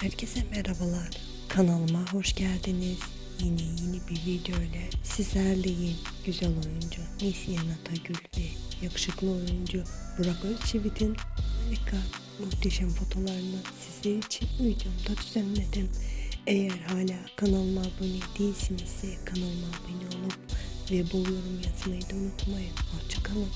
Herkese merhabalar. Kanalıma hoş geldiniz. Yine yeni bir video ile sizlerleyim. Güzel oyuncu Neslihan Atagül ve yakışıklı oyuncu Burak Özçivit'in harika muhteşem fotolarını sizler için videomda düzenledim. Eğer hala kanalıma abone değilsinizse kanalıma abone olup ve bol yorum yazmayı da unutmayın. Hoşçakalın.